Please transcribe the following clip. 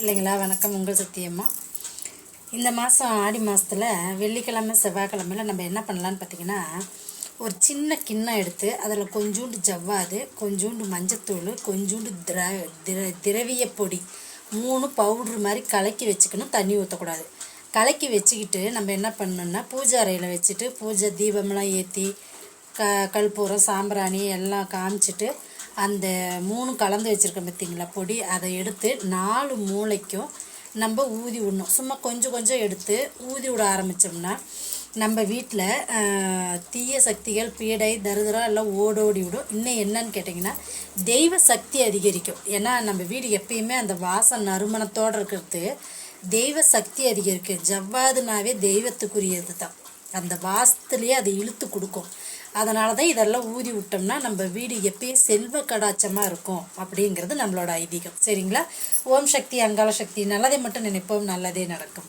இல்லைங்களா வணக்கம். உங்கள் சத்தியம்மா. இந்த மாதம் ஆடி மாதத்தில் வெள்ளிக்கிழமை செவ்வாய்க்கிழமையில் நம்ம என்ன பண்ணலான்னு பார்த்தீங்கன்னா ஒரு சின்ன கிண்ணம் எடுத்து அதில் கொஞ்சோண்டு ஜவ்வாது கொஞ்சோண்டு மஞ்சத்தூள் கொஞ்சோண்டு திர திர திரவிய பொடி மூணு பவுட்ரு மாதிரி கலக்கி வச்சுக்கணும். தண்ணி ஊற்றக்கூடாது கலக்கி வச்சுக்கிட்டு நம்ம என்ன பண்ணணும்னா பூஜை அறையில் வச்சுட்டு பூஜை தீபம்லாம் ஏற்றி க கற்பூரம் சாம்பிராணி எல்லாம் காமிச்சிட்டு அந்த மூணு கலந்து வச்சுருக்கோம் பார்த்தீங்களா பொடி அதை எடுத்து நாலு மூளைக்கும் நம்ம ஊதி விடணும். சும்மா கொஞ்சம் கொஞ்சம் எடுத்து ஊதி விட ஆரம்பித்தோம்னா நம்ம வீட்டில் தீய சக்திகள் பீடை தருதரம் எல்லாம் ஓடோடி விடும். இன்னும் என்னன்னு கேட்டிங்கன்னா தெய்வ சக்தி அதிகரிக்கும். ஏன்னா நம்ம வீடு எப்பயுமே அந்த வாசம் நறுமணத்தோடு இருக்கிறது. தெய்வ சக்தி அதிகரிக்கும். ஜவ்வாதுனாவே தெய்வத்துக்குரியது தான் அந்த வாசத்துலேயே அது இழுத்து கொடுக்கும். அதனால தான் இதெல்லாம் ஊதி விட்டோம்னா நம்ம வீடு எப்பயும் செல்வ கடாச்சமாக இருக்கும் அப்படிங்கிறது நம்மளோட ஐதீகம். சரிங்களா? ஓம் சக்தி அங்கால சக்தி நல்லதை மட்டும் நினைப்போம் நல்லதே நடக்கும்.